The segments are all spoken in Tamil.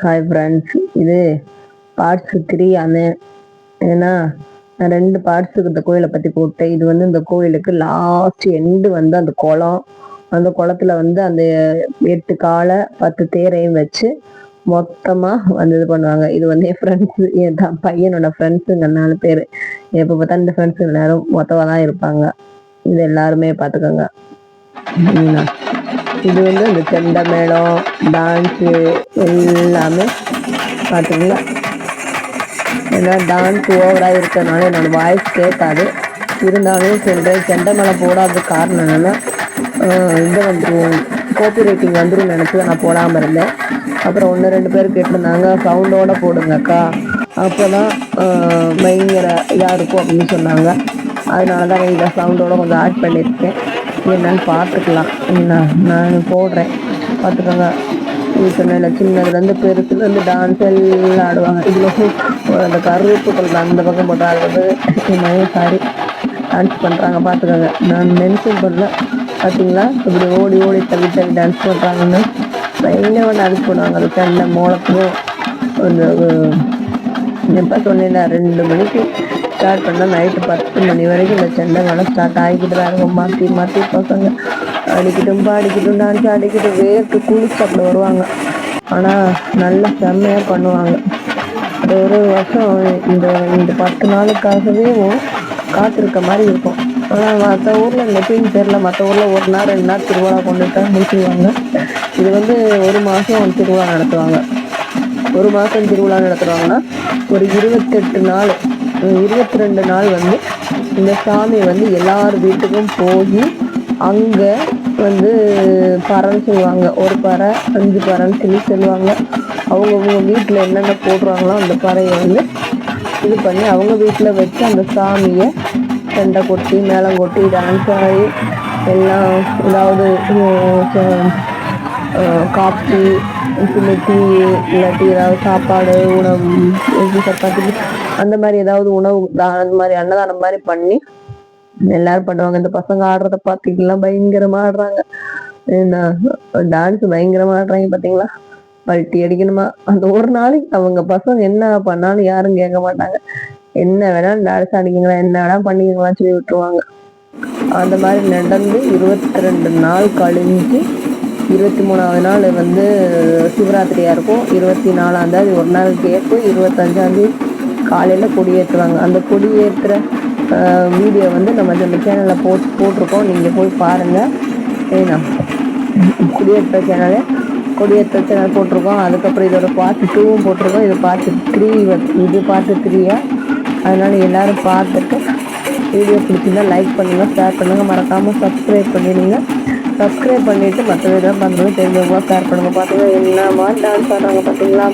ஹாய் ஃப்ரெண்ட்ஸ் இது பார்ட்ஸ் த்ரீ அந்த ஏன்னா நான் ரெண்டு பார்ட்ஸுக்கு இந்த கோயிலை பற்றி போட்டேன். இது வந்து இந்த கோயிலுக்கு லாஸ்ட் எண்டு வந்து அந்த குளம். அந்த குளத்துல வந்து அந்த எட்டு காலை பத்து தேரையும் வச்சு மொத்தமாக வந்து இது பண்ணுவாங்க. இது வந்து என் ஃப்ரெண்ட்ஸு என் தான் பையனோட ஃப்ரெண்ட்ஸுங்க நாலு பேர். எப்போ பார்த்தா இந்த ஃப்ரெண்ட்ஸுங்க எல்லாரும் மொத்தமாக தான் இருப்பாங்க. இது எல்லாருமே பார்த்துக்கோங்க. ம். இது வந்து இந்த செண்டை மேளம் டான்ஸு எல்லாமே பார்த்துக்கோங்க. ஏன்னா டான்ஸ் ஓவராக இருக்கிறதுனால என்னோட வாய்ஸ் கேட்காது. இருந்தாலும் சொல்கிறேன் செண்டை மேளம் போடாத காரணம் என்னென்னா இது வந்துடும் காப்பி ரைட்டிங் வந்துடும் நினச்சி நான் போடாமல் இருந்தேன். அப்புறம் ஒன்று ரெண்டு பேர் கேட்டிருந்தாங்க சவுண்டோட போடுங்கக்கா. அப்போ தான் பயங்கர இதாக இருக்கும் அப்படின்னு சொன்னாங்க. அதனால தான் இதை சவுண்டோடு கொஞ்சம் ஆட் பண்ணியிருக்கேன். என்னன்னு பார்த்துக்கலாம். நான் நான் போடுறேன். பார்த்துக்கோங்க. இது சொன்ன சின்னதுலேருந்து பெருசுலேருந்து டான்ஸ் எல்லாம் ஆடுவாங்க. இதில் அந்த கருப்பு கலர் அந்த பக்கம் போட்டு ஆடுறது மயம் சாரி டான்ஸ் பண்ணுறாங்க பார்த்துக்கோங்க. நான் மென்ஷன் பண்ணல. பார்த்தீங்களா? இப்படி ஓடி ஓடி தள்ளி தள்ளி டான்ஸ் பண்ணுறாங்கன்னு பயங்கரமாக டான்ஸ் பண்ணுவாங்க. அது சண்டை மோளத்துக்கும் அந்த எப்போ சொன்னேன்ல ரெண்டு மணிக்கு ஸ்டார்ட் பண்ணால் நைட்டு பத்து மணி வரைக்கும் இந்த சண்டை வேலை ஸ்டார்ட் ஆகிக்கிட்டு தான் இருக்கும் மாற்றி மாற்றி பசங்க. அடிக்கிட்டும் பாடிக்கிட்டும் டான்ஸ் ஆடிக்கிட்டு வேர்த்து குளிச்சு அப்படி வருவாங்க. ஆனால் நல்ல செம்மையாக பண்ணுவாங்க. அது ஒரு வருஷம் இந்த இந்த பத்து நாளுக்காகவே காத்திருக்க மாதிரி இருக்கும். ஆனால் மற்ற ஊரில் இந்த எப்படின்னு தெரில மற்ற ஊரில் ஒரு நாள் ரெண்டு நாள் திருவிழா கொண்டுட்டா முடிச்சிருவாங்க. இது வந்து ஒரு மாதம் திருவிழா நடத்துவாங்க. ஒரு மாதம் திருவிழா நடத்துகிறாங்கன்னா ஒரு இருபத்தெட்டு நாள் இருபத்தி ரெண்டு நாள் வந்து இந்த சாமி வந்து எல்லார் வீட்டுக்கும் போய் அங்கே வந்து பறைன்னு சொல்லுவாங்க. ஒரு பறை அஞ்சு பறைன்னு சொல்லி சொல்லுவாங்க. அவங்கவுங்க வீட்டில் என்னென்ன போடுறாங்களோ அந்த பறையை வந்து இது பண்ணி அவங்க வீட்டில் வச்சு அந்த சாமியை சண்டை கொட்டி மேளம் கொட்டி டான்ஸ் ஆகி எல்லாம் ஏதாவது காப்பி பின்ன டீ இல்லாட்டி ஏதாவது சாப்பாடு உணவு எப்படி சப்பாத்தி அந்த மாதிரி ஏதாவது உணவு தா- அந்த மாதிரி அன்னதானம் மாதிரி பண்ணி எல்லாரும் பண்ணுவாங்க. இந்த பசங்க ஆடுறத பார்த்தீங்களா பயங்கரமா ஆடுறாங்க. டான்ஸ் பயங்கரமா ஆடுறாங்க பாத்தீங்களா? பல்ட்டி அடிக்கணுமா? அந்த ஒரு நாளைக்கு அவங்க பசங்க என்ன பண்ணாலும் யாரும் கேட்க மாட்டாங்க. என்ன வேணாலும் டான்ஸ் ஆடிக்கீங்களா என்ன வேணாலும் பண்ணிக்கீங்களான்னு சொல்லி விட்டுருவாங்க. அந்த மாதிரி நடந்து இருபத்தி ரெண்டு நாள் கழிஞ்சு இருபத்தி மூணாவது நாள் வந்து சிவராத்திரியாக இருக்கும். இருபத்தி நாலாந்தேதி ஒரு நாள் கேட்டு இருபத்தஞ்சாந்தேதி காலையில் கொடியேற்றுவாங்க அந்த கொடியேற்றுற வீடியோ வந்து நம்ம இந்த சேனலில் போட் போட்டிருக்கோம். நீங்கள் போய் பாருங்கள் ஏன்னா கொடியேற்ற சேனலு கொடியேற்ற சேனல் போட்டிருக்கோம். அதுக்கப்புறம் இதோட பார்ட் டூவும் போட்டிருக்கோம். இது பார்ட் த்ரீ இது பார்ட் த்ரீயா அதனால் எல்லோரும் பார்த்துட்டு வீடியோ பிடிச்சிருந்தால் லைக் பண்ணுங்கள் ஷேர் பண்ணுங்கள் மறக்காமல் சப்ஸ்கிரைப் பண்ணிடுங்க. சப்ஸ்கிரைப் பண்ணிவிட்டு மற்ற வீடியோ பண்ணுறது தெரிஞ்சவங்க ஷேர் பண்ணுங்கள் பார்த்தீங்கன்னா என்ன மாதிரி டான்ஸ் ஆடுறாங்க பார்த்தீங்களா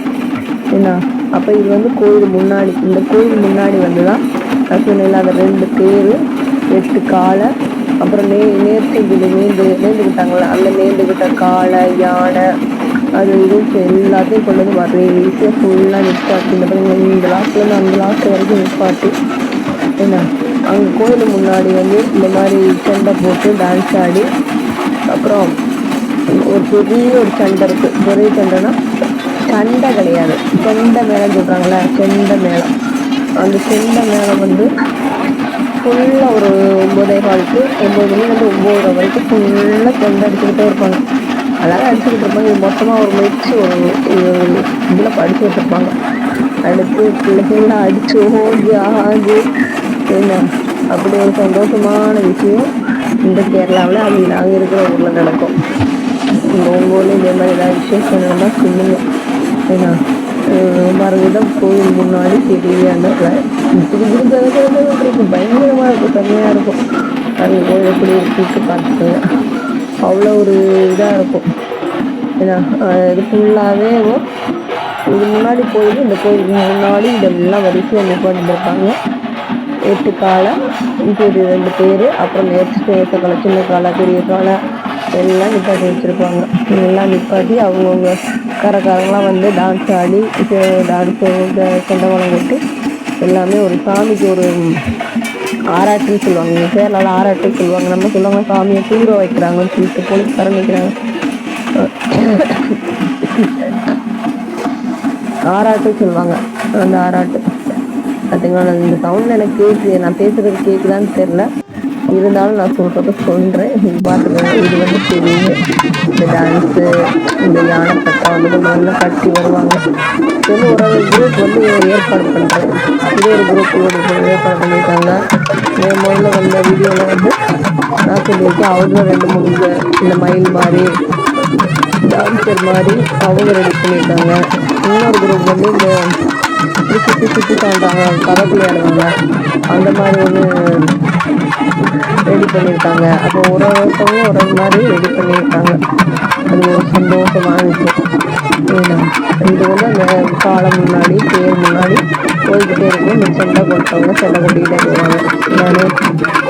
என்ன? அப்போ இது வந்து கோயில் முன்னாடி இந்த கோயில் முன்னாடி வந்து தான் நான் இல்லாத ரெண்டு பேர் எட்டு காளை அப்புறம் நே நேர்த்தி இது நேர்ந்து நேர்ந்துக்கிட்டாங்களே அந்த நேர்ந்துக்கிட்ட காளை யானை அது இதுவும் எல்லாத்தையும் கொண்டு வந்து மாதிரி ஈஸியாக ஃபுல்லாக நிற்பாட்டி இந்த பக்கம் இந்த லாஸ்ட்லேருந்து அந்த லாஸ்ட் வரைக்கும் நிற்பாட்டி என்ன? அங்கே கோயில் முன்னாடி வந்து இந்த மாதிரி சண்டை போட்டு டான்ஸ் ஆடி அப்புறம் ஒரு பெரிய ஒரு சண்டை இருக்கு. பெரிய சண்டைனா சண்டை கிடையாது. செண்டை மேளம் சொல்றாங்களே செண்டை மேளம். அந்த செண்டை மேளம் வந்து ஃபுல்லாக ஒரு ஒம்பதே காலுக்கு ஒம்பது மணிலேருந்து ஒம்பது வரைக்கும் ஃபுல்லாக செண்டை அடிச்சுக்கிட்டே இருப்பாங்க. அழகாக அடிச்சுக்கிட்டு இருப்பாங்க. இது மொத்தமாக ஒரு மிக்ஸ் ஒரு இதில் படிச்சு வச்சுருப்பாங்க. அடுத்து பிள்ளைகள்லாம் அடிச்சு ஓடி ஆகி என்ன? அப்படி ஒரு சந்தோஷமான விஷயம். இந்த கேரளாவில் அது நாங்கள் இருக்கிற ஊரில் நடக்கும். உங்கள் ஊரில் இதே மாதிரி ஏதாவது விசேஷம் நடந்தால் சொல்லுங்க. ஏன்னா மறுவிடம் கோயில் முன்னாடி பெரிய அந்த இருக்கும் பயங்கரமாக இருக்கும் தனியாக இருக்கும். அது கோயில் எப்படி இருக்குன்னு பார்த்துக்கோங்க. அவ்வளோ ஒரு இதாக இருக்கும். ஏன்னா இது ஃபுல்லாகவே இது முன்னாடி கோயில் இந்த கோயிலுக்கு முன்னாடி இதெல்லாம் வரிசையாக நிப்பாட்டிருப்பாங்க எட்டு காலை ரெண்டு பேர் அப்புறம் நேற்று ஏற்ற காலை சின்ன காலை பெரிய காலை எல்லாம் நிப்பாட்டி வச்சுருப்பாங்க. எல்லாம் நிப்பாட்டி அவங்கவுங்க கரக்காரங்களாம் வந்து டான்ஸ் ஆடி டான்ஸு செண்டவளம் கொட்டி எல்லாமே ஒரு சாமிக்கு ஒரு ஆராட்டுன்னு சொல்லுவாங்க. எங்கள் கேரளாவில் ஆராட்டுன்னு சொல்லுவாங்க. நம்ம சொல்லுவாங்க சாமியை தூர வைக்கிறாங்கன்னு சொல்லிட்டு போலீஸ்காரன் நிற்கிறாங்க ஆராட்டு சொல்லுவாங்க. அந்த ஆராட்டு பார்த்தீங்களா இந்த சவுண்ட் எனக்கு கேட்குது நான் பேசுறது கேட்குதான்னு தெரில இருந்தாலும் நான் சொல்கிறத சொல்கிறேன் பார்த்துக்கோங்க இது வந்து பெரிய இந்த டான்ஸு இந்த யானை பட்டம் வந்து நல்லா கட்டி வருவாங்க. இது ஒரு குரூப் வந்து ஏற்பாடு பண்ணுறேன் இதே ஒரு குரூப் ஏற்பாடு பண்ணியிருக்காங்க. என் முதல்ல வந்த வீடியோவில் வந்து நான் சொல்லியிருக்கேன் அவங்க ரெண்டு மூணு இந்த மயில் மாதிரி டான்ஸர் மாதிரி அவங்க ரெடி பண்ணியிருக்காங்க. இன்னொரு குரூப் வந்து இந்த சுற்றி சுற்றி காண்றாங்க கதை விளையாடுவாங்க அந்த மாதிரி ஒரு ரெடி பண்ணியிருக்காங்க அப்போ ஒரு ஒருத்தவங்க ஒரு ஒரு மாதிரி ரெடி பண்ணியிருக்காங்க அது ஒரு சந்தோஷமாக இருக்கும் ஏன்னா இது வந்து அந்த காலம் முன்னாடி தேர் முன்னாடி போய்கிட்டே இருக்கும் இந்த சண்டை போட்டவங்க சண்டை கொட்டிக்கிட்டே போவாங்க நான்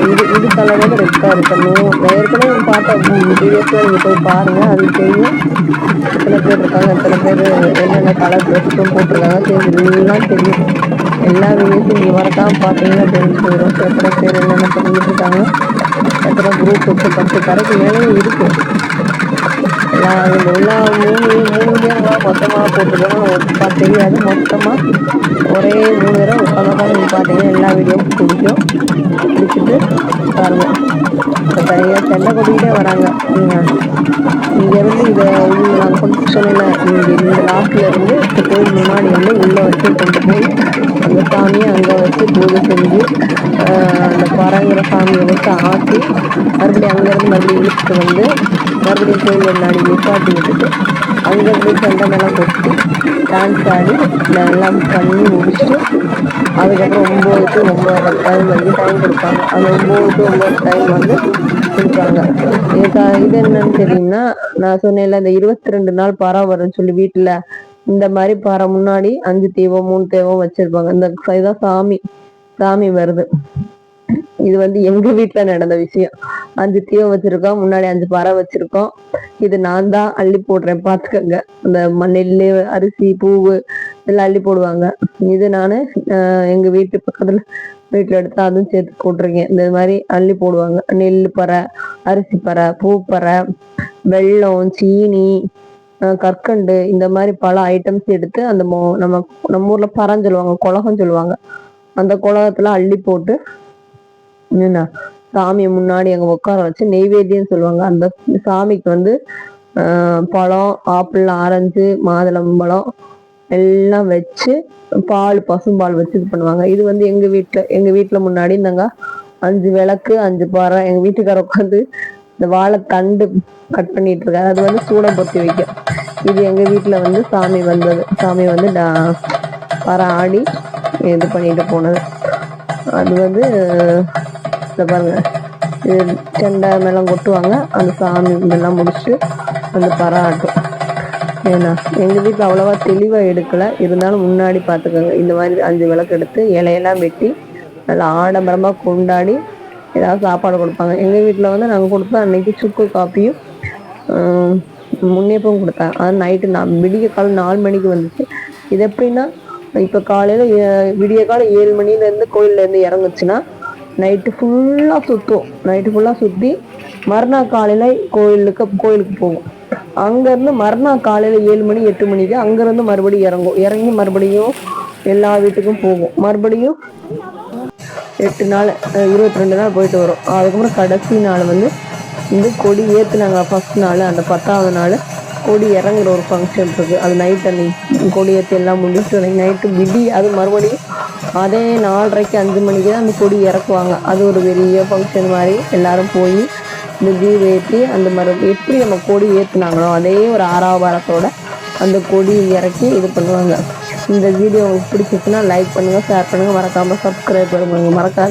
இது இது கலரில் ரெட்டாக இருக்கணும். நான் ஏற்கனவே பார்த்த வீடியோஸில் நீங்கள் போய் பாருங்கள் அது தெரியும். எத்தனை பேர் இருக்காங்க. எத்தனை பேர் என்னென்ன கலர் ட்ரெஸ்ஸும் போட்டிருக்காங்க தெரியும். எல்லாம் தெரியும். எல்லா வீடியோஸும் நீங்கள் வரதான் பார்த்தீங்கன்னா தெரிஞ்சு போயிடும் எத்தனை பேர் என்னென்ன பண்ணிட்டு எத்தனை குரூப் இருக்குது பத்து கடைக்கு மேலே இருக்குது எல்லா இந்த எல்லா மூணு மூணு மொத்தமாக போட்டுருக்கோம் ஒருப்பா தெரியாது. மொத்தமாக ஒரே மூணு தடவை உட்காந்து பார்த்தீங்கன்னா எல்லா வீடியோவும் பிடிக்கும். பிடிச்சிட்டு பாருங்கள் இப்போ தனியாக செண்டை கொட்டிக்கிட்டே வராங்க இங்கேருந்து இதை உள்ள நான் கொண்டு சொன்னேன் இங்கே இந்த லாஸ்ட்ல இருந்து கோயில் முன்னாடி வந்து உள்ளே வச்சு கொண்டு போய் அந்த சாமியை அங்கே வச்சு பூஜை செஞ்சு அந்த பரங்கிற சாமியை வச்சு ஆட்டி மறுபடியும் அங்கேருந்து மறுபடியும் இழுத்துட்டு வந்து மறுபடியும் கோயில் முன்னாடி நிப்பாட்டி விட்டுட்டு அங்கேருந்து சண்டை மேலே கொட்டி டான்ஸ் ஆடி எல்லாம் பண்ணி முடிச்சுட்டு அதுக்கப்புறம் ஒம்பது டு ஒம்பது டைம் வந்து டைம் கொடுப்பாங்க. அந்த ஒம்பது டு ஒம்பது டைம் வந்து கொடுப்பாங்க. இதுக்கா இது என்னன்னு தெரியும்னா நான் சொன்னேன்ல இந்த இருபத்தி ரெண்டு நாள் பரம் வரும்னு சொல்லி வீட்டில் இந்த மாதிரி பரம் முன்னாடி அஞ்சு தீபம் மூணு தீபம் வச்சுருப்பாங்க. இந்த இதான் சாமி சாமி வருது. இது வந்து எங்க வீட்டுல நடந்த விஷயம். அஞ்சு தீவம் வச்சிருக்கோம் முன்னாடி அஞ்சு பறை வச்சிருக்கோம். இது நான் தான் அள்ளி போடுறேன் பாத்துக்கங்க. அந்த ம- நெல்லு அரிசி பூவு இதெல்லாம் அள்ளி போடுவாங்க. இது நானு ஆஹ் எங்க வீட்டு பக்கத்துல வீட்டுல எடுத்து அதுவும் சேர்த்து போட்டிருக்கேன். இந்த மாதிரி அள்ளி போடுவாங்க. நெல் பறை அரிசி பறை பூ பறை வெல்லம் சீனி கற்கண்டு இந்த மாதிரி பல ஐட்டம்ஸ் எடுத்து அந்த நம்ம நம்ம ஊர்ல பறன்னு சொல்லுவாங்க குலகம் சொல்லுவாங்க. அந்த குலகத்துல அள்ளி போட்டு என்ன சாமியை முன்னாடி அங்கே உட்கார வச்சு நெய்வேத்தியம் சொல்லுவாங்க. அந்த சாமிக்கு வந்து பழம் ஆப்பிள் ஆரஞ்சு மாதுளம்பழம் எல்லாம் வச்சு பால் பசும்பால் வச்சு இது பண்ணுவாங்க. இது வந்து எங்க வீட்டில் எங்க வீட்டில் முன்னாடி இருந்தாங்க அஞ்சு விளக்கு அஞ்சு பாறை. எங்க வீட்டுக்கார உட்காந்து இந்த வாழைத்தண்டு கட் பண்ணிட்டு இருக்காரு. அது வந்து சூடம் பொத்தி வைக்கும் இது எங்க வீட்டில் வந்து சாமி வந்தது. சாமி வந்து பற பறை ஆடி இது பண்ணிட்டு போனது. அது வந்து இந்த பாருங்கள் இது செண்டை மேலாம் கொட்டுவாங்க. அந்த சாமி இதெல்லாம் முடிச்சுட்டு அந்த பராட்டும். ஏன்னா எங்கள் வீட்டில் அவ்வளோவா தெளிவாக எடுக்கலை. இருந்தாலும் முன்னாடி பார்த்துக்கோங்க. இந்த மாதிரி அஞ்சு விளக்கு எடுத்து இலையெல்லாம் வெட்டி நல்லா ஆடம்பரமாக கொண்டாடி ஏதாவது சாப்பாடு கொடுப்பாங்க. எங்கள் வீட்டில் வந்து நாங்கள் கொடுத்தோம் அன்னைக்கு சுக்கு காப்பியும் ஆஹ், முன்னேப்பம் கொடுத்தாங்க அது நைட்டு நான் விடிய காலம் நாலு மணிக்கு வந்துச்சு. இது எப்படின்னா இப்போ காலையில் விடிய காலம் ஏழு மணிலேருந்து கோயிலேருந்து இறங்குச்சுன்னா நைட்டு ஃபுல்லாக சுற்றும் நைட்டு ஃபுல்லாக சுற்றி மறுநாள் காலையில் கோயிலுக்கு கோயிலுக்கு போகும் அங்கேருந்து மறுநாள் காலையில் ஏழு மணி எட்டு மணிக்கு அங்கேருந்து மறுபடியும் இறங்கும் இறங்கி மறுபடியும் எல்லா வீட்டுக்கும் போகும் மறுபடியும் எட்டு நாள் இருபத்தி ரெண்டு நாள் போயிட்டு வரும். அதுக்கப்புறம் கடைசி நாள் வந்து இந்த கொடி ஏற்றுனாங்க ஃபர்ஸ்ட் நாள் அந்த பத்தாவது நாள் கொடி இறங்குற ஒரு ஃபங்க்ஷன் இருக்குது அது நைட் அன்னைக்கு கொடி ஏற்றி எல்லாம் முடிச்சுட்டு நைட்டு விடி அது மறுபடியும் அதே நாலரைக்கு அஞ்சு மணிக்கு தான் அந்த கொடி இறக்குவாங்க. அது ஒரு பெரிய ஃபங்க்ஷன் மாதிரி எல்லாரும் போய் இந்த தீப ஏற்றி அந்த மாதிரி எப்படி நம்ம கொடி ஏற்றுனாங்களோ அதே ஒரு ஆறாவாரத்தோட அந்த கொடி இறக்கி இது பண்ணுவாங்க. இந்த வீடியோ உங்களுக்கு பிடிச்சிச்சுன்னா லைக் பண்ணுங்கள் ஷேர் பண்ணுங்கள் மறக்காமல் சப்ஸ்கிரைப் பண்ணுங்கள் மறக்காது